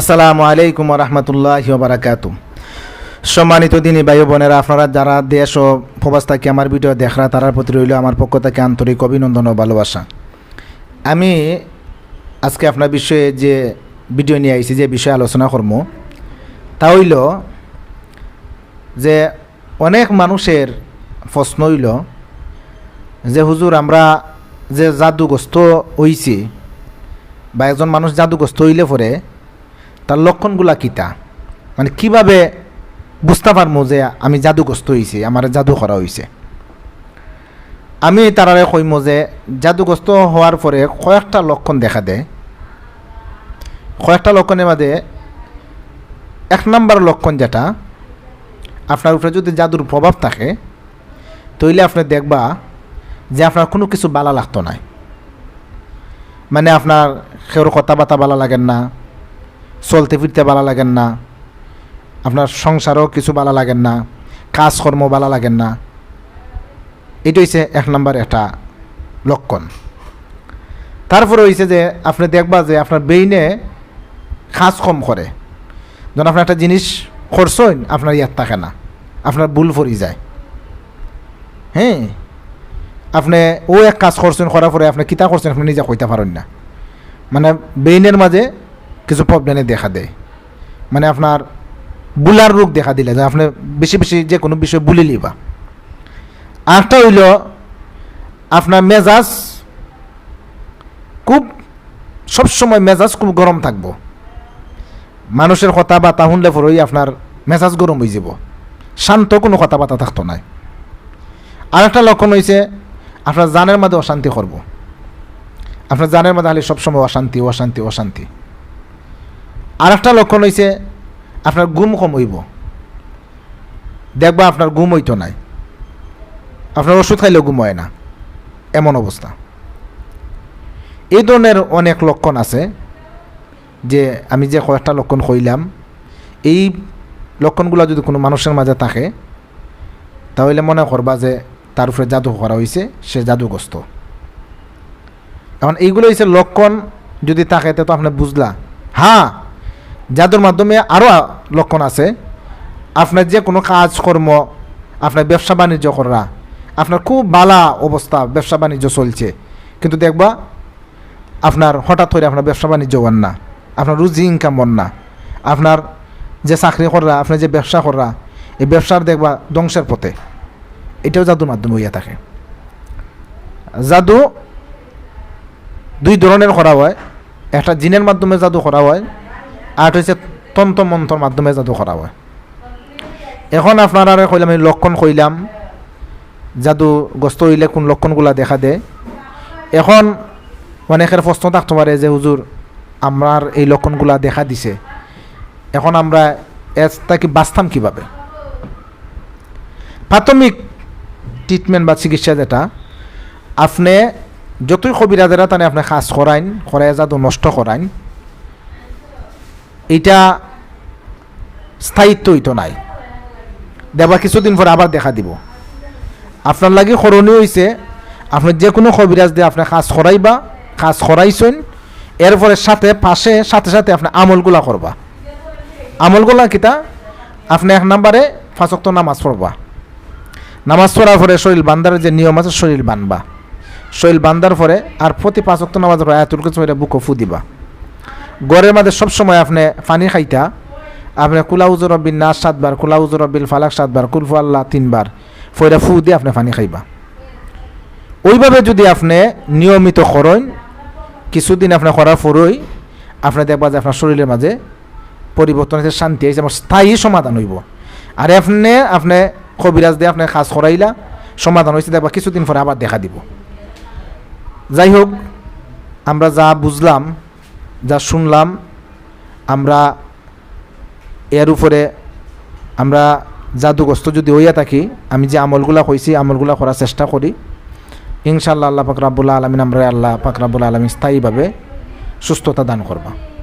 আসসালামু আলাইকুম রহমতুল্লাহ বারাকাত সম্মানিত দিনী ভাই বোনেরা, আপনারা যারা দেশ ও প্রবাস থেকে আমার ভিডিও দেখরা তারার প্রতি রইল আমার পক্ষ থেকে আন্তরিক অভিনন্দন ও ভালোবাসা। আমি আজকে আপনার বিষয়ে যে ভিডিও নিয়ে আইছি, যে বিষয়ে আলোচনা করব, তা হইল যে অনেক মানুষের প্রশ্ন হইল যে, হুজুর, আমরা যে জাদুগ্রস্ত হইছি বা একজন মানুষ জাদুগ্রস্ত হইলে পরে তার লক্ষণগুলা কিতা মানে কীভাবে বুঝতে পারব যে আমি জাদুগ্রস্ত হয়েছি আমার জাদু করা হয়েছে আমি তারারে কইম যে জাদুগ্রস্ত হওয়ার পরে কয়েকটা লক্ষণ দেখা দেয়। কয়েকটা লক্ষণের মধ্যে এক নম্বর লক্ষণ যেটা, আপনার উপরে যদি জাদুর প্রভাব থাকে তৈলে আপনি দেখবা যে আপনার কোনো কিছু বালা লাগতো নাই। মানে আপনার কেউর কথাবার্তা বালা লাগেন না চলতে ফিরতে বালা লাগেন না। আপনার সংসারও কিছু বালা লাগেন না কাজকর্ম বালা লাগেন না। এটা হচ্ছে এক নম্বর একটা লক্ষণ। তারপরে হয়েছে যে আপনি দেখবা যে আপনার বেইনে কাজ কম করে। যখন আপনার একটা জিনিস করছেন, আপনার ইয়াত থাকে না। আপনার ভুল ফরি যায়। হ্যাঁ? আপনি ও এক কাজ করছেন, করার পরে আপনি কিতা করছেন, আপনি নিজে কইতে পারেন না। মানে বেইনের মাঝে কিছু প্রবলেমে দেখা দেয়। মানে আপনার বুলার রোগ দেখা দিলে, যে আপনি বেশি বেশি যে কোনো বিষয় বুলি লিবা। আরেকটা হইল, আপনার মেজাজ খুব, সবসময় মেজাজ খুব গরম থাকব। মানুষের কথা কথাবার্তা শুনলে পরেই আপনার মেজাজ গরম হয়ে যাব। শান্ত কোনো কথা কথাবার্তা থাকতো নাই আরেকটা লক্ষণ হয়েছে আপনার জানের মধ্যে অশান্তি করব। আপনার জানের মধ্যে হলে সবসময় অশান্তি অশান্তি অশান্তি। আর একটা লক্ষণ হয়েছে আপনার ঘুম কম হইব। দেখবা আপনার ঘুম হইতো নাই। আপনার ওষুধ খাইলেও ঘুম হয় না। এমন অবস্থা। এই ধরনের অনেক লক্ষণ আছে যে আমি যে কয়েকটা লক্ষণ কইলাম, এই লক্ষণগুলো যদি কোনো মানুষের মাঝে থাকে, তাহলে মনে করবা যে তার উপরে জাদু করা হয়েছে সে জাদুগ্রস্ত। এখন এইগুলো হচ্ছে লক্ষণ যদি থাকে তো আপনি বুঝলা। হ্যাঁ জাদুর মাধ্যমে আরও লক্ষণ আছে, আপনার যে কোনো কাজকর্ম, আপনার ব্যবসা বাণিজ্য করা, আপনার খুব বালা অবস্থা ব্যবসা বাণিজ্য চলছে। কিন্তু দেখবা, আপনার হঠাৎ করে আপনার ব্যবসা বাণিজ্য হন না, আপনার রুজি ইনকাম হন না, আপনার যে চাকরি করা, আপনার যে ব্যবসা করা, এই ব্যবসার দেখবা ধ্বংসের পথে। এটাও জাদুর মাধ্যমে হইয়া থাকে। জাদু দুই ধরনের করা হয়। একটা জিনের মাধ্যমে জাদু করা হয় আর হচ্ছে তন্ত্র মন্ত্রর মাধ্যমে জাদু করা হয়। এখন আপনারা কইলাম, আমি লক্ষণ কইলাম জাদু গ্রস্ত হইলে কোন লক্ষণগুলা দেখা দেয় এখন অনেকের প্রশ্ন থাকতে পারে যে হুজুর আমার এই লক্ষণগুলা দেখা দিছে। এখন আমরা কি বাঁচতাম কীভাবে? প্রাথমিক ট্রিটমেন্ট বা চিকিৎসা যেটা, আপনি যতই কবিরাজেরা তানে আপনি কাজ করাইন করাই জাদু নষ্ট করাইন এইটা স্থায়িত্ব হইতো নাই। দেবা কিছুদিন পরে আবার দেখা দিব। আপনার লাগে করণীয় হয়েছে আপনি যে কোনো কবিরাজ দিয়ে আপনি কাজ করাইবা, কাজ করাইছেন, এরপরে সাথে পাশে, সাথে সাথে আপনি আমলগুলা করবা। আমলগুলা কিতা? আপনি এক নম্বরে ফাঁসক্ত নামাজ পড়বা। নামাজ পড়ার পরে শরীর বান্দার যে নিয়ম আছে, শরীর বানবা। শরীর বান্দার পরে আর প্রতি পাঁচক্ত নামাজ পড়ে আয়াতুল কিছু বুকো ফু দিবা। গড়ের মাঝে সবসময় আপনি পানি খাইতা, আপনি কুলাউজুর রব্বিল নাচ সাতবার কুলাউজুর রব্বিল ফালাক সাতবার কুলফু আল্লাহ তিনবার ফয়রা ফু দিয়ে আপনি পানি খাইবা। ওইভাবে যদি আপনি নিয়মিত করেন কিছুদিন আপনি করার পরই আপনি দেখবা যে আপনার শরীরের মাঝে পরিবর্তন হয়েছে শান্তি হয়েছে আমার স্থায়ী সমাধান হইব। আর আপনি আপনি কবিরাজ দিয়ে আপনি কাজ করাইলা, সমাধান হয়েছে দেখবা কিছুদিন পরে আবার দেখা দিব। যাই হোক, আমরা যা বুঝলাম যা শুনলাম, আমরা এর উপরে আমরা জাদুগ্রস্ত যদি হইয়া থাকি, আমি যে আমলগুলা হয়েছি আমলগুলা করার চেষ্টা করি। ইনশাল্লাহ আল্লাহ পাকরাবুল্লাহ আলমিন, আমরা আল্লাহ পাকরাবুল্লাহ আলমিন স্থায়ীভাবে সুস্থতা দান করবা।